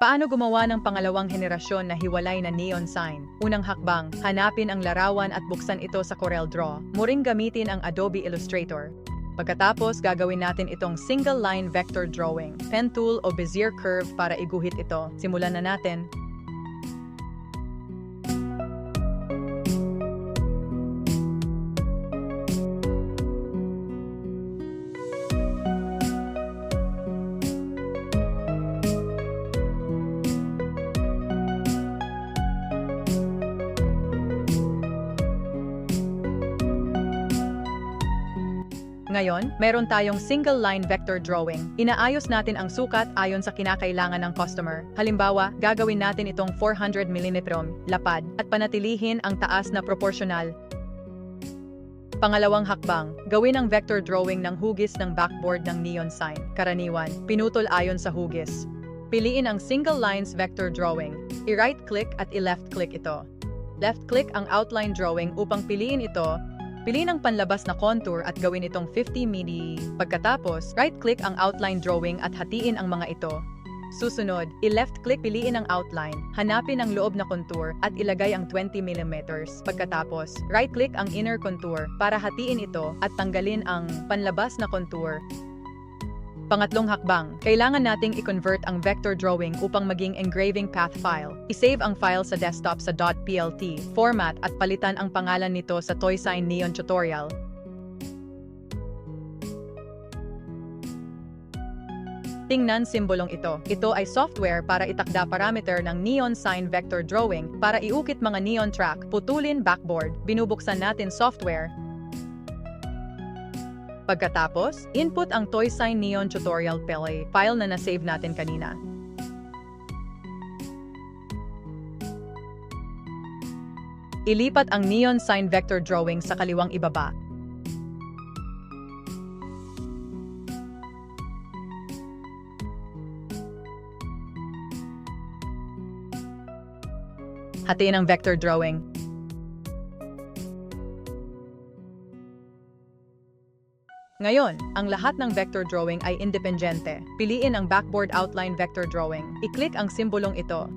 Paano gumawa ng pangalawang henerasyon na hiwalay na neon sign? Unang hakbang, hanapin ang larawan at buksan ito sa CorelDRAW. Muring gamitin ang Adobe Illustrator. Pagkatapos, gagawin natin itong single line vector drawing, pen tool o Bezier curve para iguhit ito. Simulan na natin. Ngayon, meron tayong single line vector drawing. Inaayos natin ang sukat ayon sa kinakailangan ng customer. Halimbawa, gagawin natin itong 400 mm lapad at panatilihin ang taas na proporsyonal. Pangalawang hakbang, gawin ang vector drawing ng hugis ng backboard ng neon sign. Karaniwan, pinutol ayon sa hugis. Piliin ang single lines vector drawing. I-right click at i-left click ito. Left click ang outline drawing upang piliin ito Piliin ang panlabas na contour at gawin itong 50 midi. Pagkatapos, right-click ang outline drawing at hatiin ang mga ito. Susunod, i-left-click piliin ang outline, hanapin ang loob na contour at ilagay ang 20 mm. Pagkatapos, right-click ang inner contour para hatiin ito at tanggalin ang panlabas na contour Pangatlong hakbang, kailangan nating i-convert ang vector drawing upang maging engraving path file. I-save ang file sa desktop sa .plt format at palitan ang pangalan nito sa ToySign Neon Tutorial. Tingnan simbolong ito. Ito ay software para itakda parameter ng neon sign vector drawing para iukit mga neon track, putulin backboard, binubuksan natin software, Pagkatapos, input ang ToySign Neon Tutorial Pele file na nasave natin kanina. Ilipat ang neon sign vector drawing sa kaliwang ibaba. Hatiin ang vector drawing. Ngayon, ang lahat ng vector drawing ay independyente. Piliin ang backboard outline vector drawing. I-click ang simbolong ito.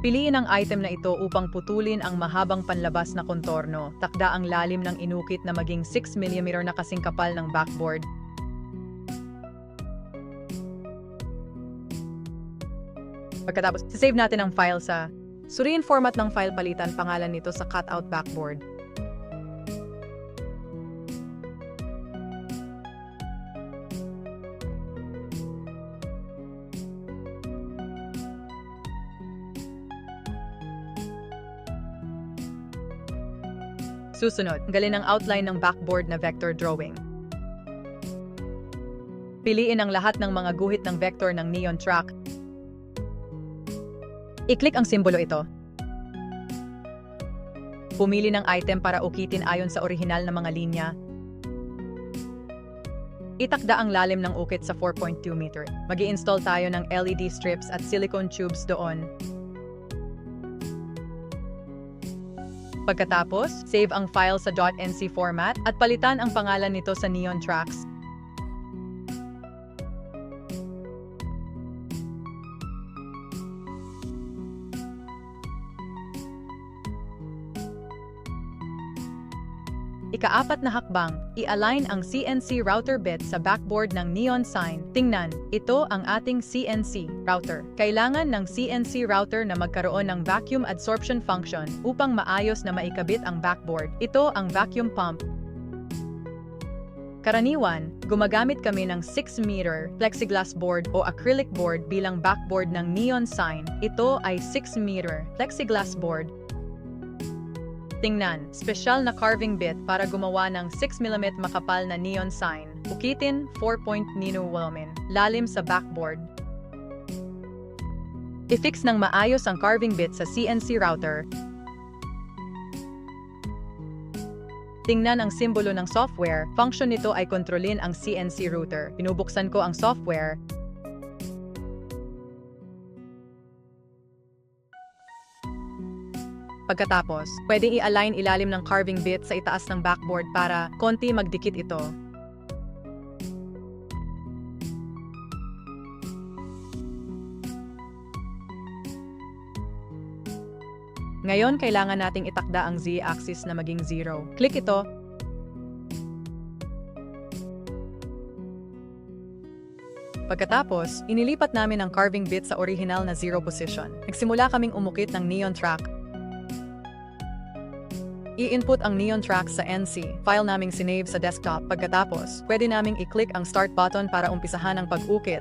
Piliin ang item na ito upang putulin ang mahabang panlabas na kontorno. Takda ang lalim ng inukit na maging 6 mm na kasing kapal ng backboard. Pagkatapos, save natin ang file sa Suriin format ng file palitan pangalan nito sa cutout backboard. Susunod, galin ang outline ng backboard na vector drawing. Piliin ang lahat ng mga guhit ng vector ng neon track. I-click ang simbolo ito. Pumili ng item para ukitin ayon sa orihinal na mga linya. Itakda ang lalim ng ukit sa 4.2 meter. mag install tayo ng LED strips at silicone tubes doon. Pagkatapos, save ang file sa .nc format at palitan ang pangalan nito sa Neon Tracks. Ikaapat na hakbang, i-align ang CNC router bit sa backboard ng neon sign. Tingnan, ito ang ating CNC router. Kailangan ng CNC router na magkaroon ng vacuum adsorption function upang maayos na maikabit ang backboard. Ito ang vacuum pump Karaniwan, gumagamit kami ng 6-meter plexiglass board o acrylic board bilang backboard ng neon sign. Ito ay 6-meter plexiglass board Tingnan, special na carving bit para gumawa ng 6mm makapal na neon sign. Ukitin 4-point Nino Woman, lalim sa backboard. I-fix ng maayos ang carving bit sa CNC router. Tingnan ang simbolo ng software. Function nito ay kontrolin ang CNC router. Pinubuksan ko ang software, Pagkatapos, pwedeng i-align ilalim ng carving bit sa itaas ng backboard para konti magdikit ito. Ngayon, kailangan nating itakda ang z-axis na maging 0. Click ito. Pagkatapos, inilipat namin ang carving bit sa original na zero position. Nagsimula kaming umukit ng neon track I-input ang neon track sa NC, file naming sinave sa desktop. Pagkatapos, pwede naming i-click ang start button para umpisahan ang pag-ukit.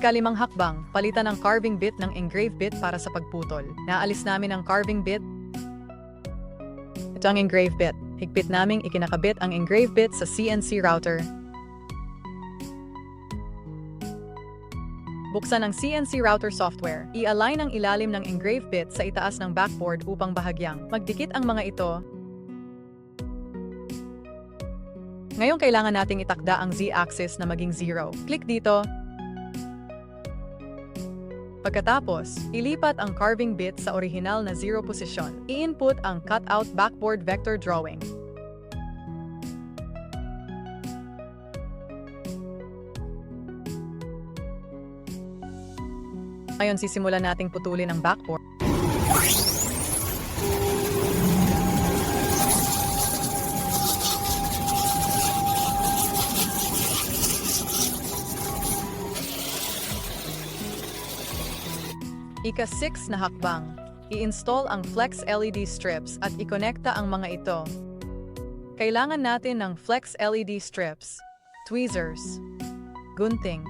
Ikalimang hakbang, palitan ang carving bit ng engrave bit para sa pagputol. Naalis namin ang carving bit. Ito ang engrave bit. Higpit naming ikinakabit ang engrave bit sa CNC router. Buksan ang CNC router software. I-align ang ilalim ng engrave bit sa itaas ng backboard upang bahagyang. Magdikit ang mga ito Ngayon kailangan nating itakda ang z-axis na maging 0. Click dito. Pagkatapos, ilipat ang carving bit sa original na 0 posisyon. I-input ang cutout backboard vector drawing. Ngayon sisimulan nating putulin ang backboard. Ika-6 na hakbang, i-install ang Flex LED strips at ikonekta ang mga ito. Kailangan natin ng Flex LED strips, tweezers, gunting,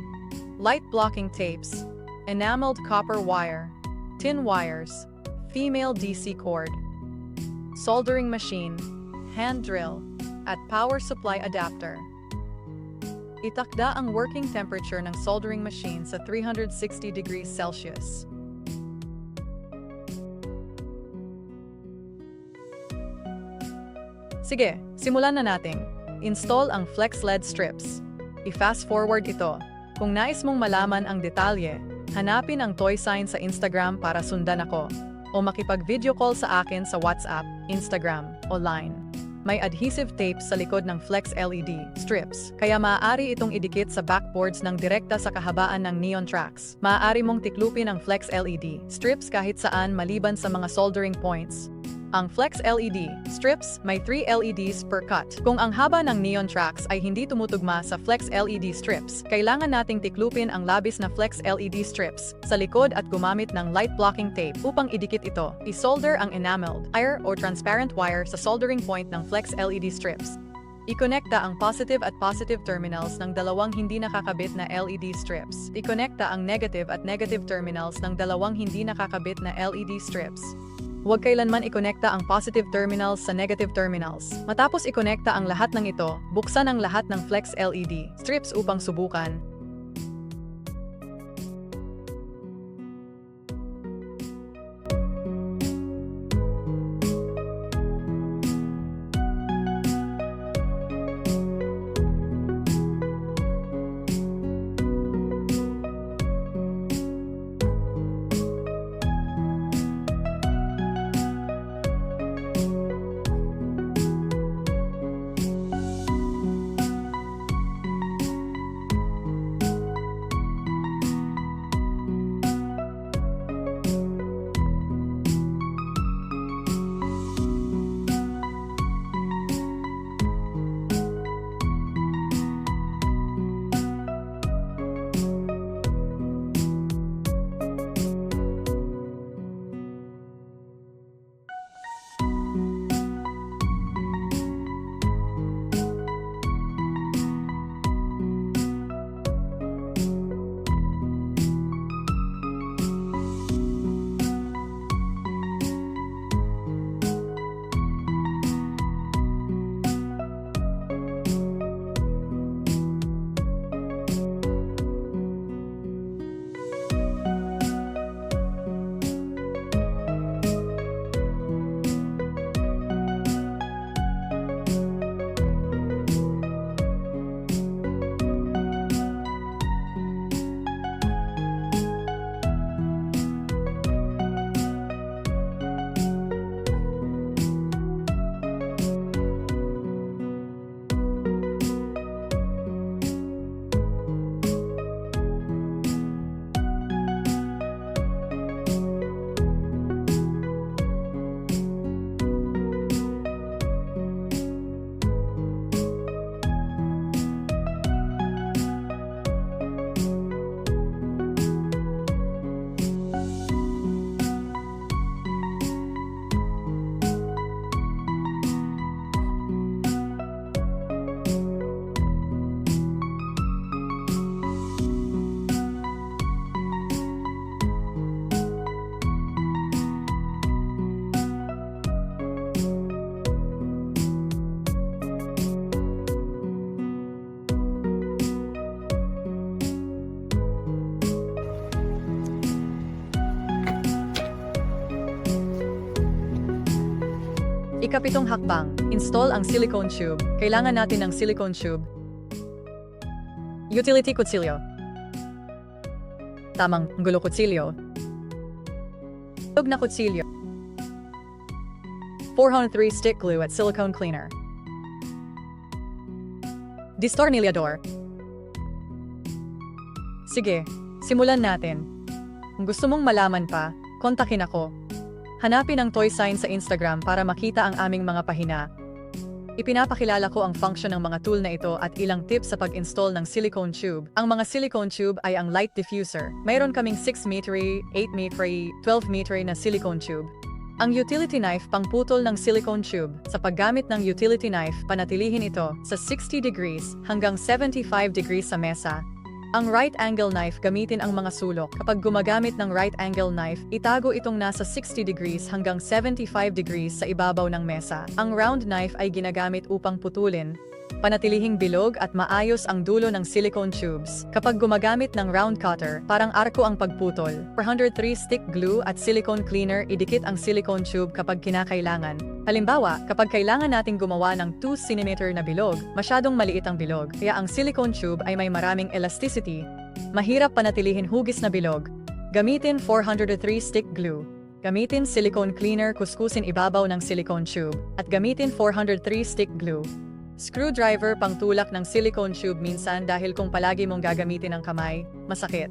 light blocking tapes, enameled copper wire, tin wires, female DC cord, soldering machine, hand drill, at power supply adapter. Itakda ang working temperature ng soldering machine sa 360 degrees Celsius. Sige, simulan na natin. Install ang Flex LED strips. I-fast forward ito. Kung nais mong malaman ang detalye, hanapin ang toy sign sa Instagram para sundan ako o makipag-video call sa akin sa WhatsApp, Instagram, o Line. May adhesive tape sa likod ng Flex LED strips, kaya maaari itong idikit sa backboards ng direkta sa kahabaan ng neon tracks. Maaari mong tiklupin ang Flex LED strips kahit saan maliban sa mga soldering points. Ang Flex LED strips may 3 LEDs per cut. Kung ang haba ng neon tracks ay hindi tumutugma sa Flex LED strips, kailangan nating tiklupin ang labis na Flex LED strips sa likod at gumamit ng light blocking tape upang idikit ito. I-solder ang enameled, wire o transparent wire sa soldering point ng Flex LED strips. I-connecta ang positive at positive terminals ng dalawang hindi nakakabit na LED strips. I-connecta ang negative at negative terminals ng dalawang hindi nakakabit na LED strips. Huwag kailanman ikonekta ang positive terminals sa negative terminals. Matapos ikonekta ang lahat ng ito, buksan ang lahat ng Flex LED strips upang subukan. Ikapitong hakbang, install ang silicone tube. Kailangan natin ng silicone tube. Utility kutsilyo. Tamang gulo kutsilyo. Tug na kutsilyo. 403 stick glue at silicone cleaner. Distornillador. Sige, simulan natin. Kung gusto mong malaman pa, kontakin ako. Hanapin ang Toy Sign sa Instagram para makita ang aming mga pahina. Ipinapakilala ko ang function ng mga tool na ito at ilang tips sa pag-install ng silicone tube. Ang mga silicone tube ay ang light diffuser. Mayroon kaming 6 metery, 8 metery, 12 metery na silicone tube. Ang utility knife pangputol ng silicone tube. Sa paggamit ng utility knife, panatilihin ito sa 60 degrees hanggang 75 degrees sa mesa. Ang right angle knife gamitin ang mga sulok. Kapag gumagamit ng right angle knife, itago itong nasa 60 degrees hanggang 75 degrees sa ibabaw ng mesa. Ang round knife ay ginagamit upang putulin, panatilihing bilog at maayos ang dulo ng silicone tubes. Kapag gumagamit ng round cutter, parang arko ang pagputol. 403 stick glue at silicone cleaner, idikit ang silicone tube kapag kinakailangan. Halimbawa, kapag kailangan nating gumawa ng 2 cm na bilog, masyadong maliit ang bilog, kaya ang silicone tube ay may maraming elasticity. Mahirap panatilihin hugis na bilog. Gamitin 403 stick glue. Gamitin silicone cleaner kuskusin ibabaw ng silicone tube, at gamitin 403 stick glue. Screwdriver pang tulak ng silicone tube minsan dahil kung palagi mong gagamitin ang kamay, masakit.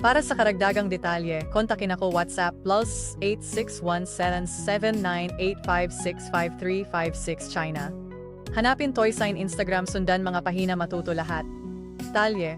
Para sa karagdagang detalye, kontakin ako WhatsApp plus 86177985653556 China. Hanapin Toy Sign Instagram sundan mga pahina matuto lahat. Talye,